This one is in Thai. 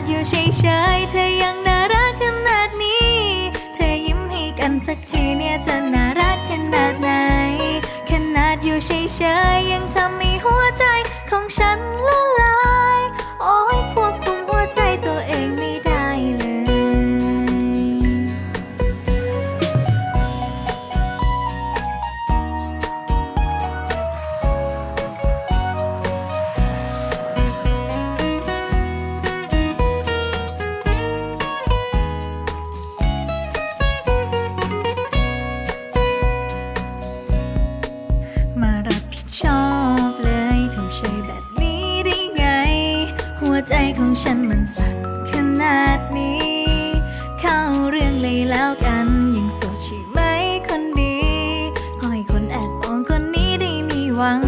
ดอยู่เฉยๆเธอยังน่ารักขนาดนี้ เธอยิ้มให้กันสักทีเนี่ยจะน่ารักขนาดไหน ขนาดอยู่เฉยๆยังทำให้หัวใจของฉัน ใจของฉันมันสั่นขนาดนี้ เข้าเรื่องเลยแล้วกันยังโสดใช่ไหมคนดีขอให้คนแอบมองคนนี้ได้มีหวัง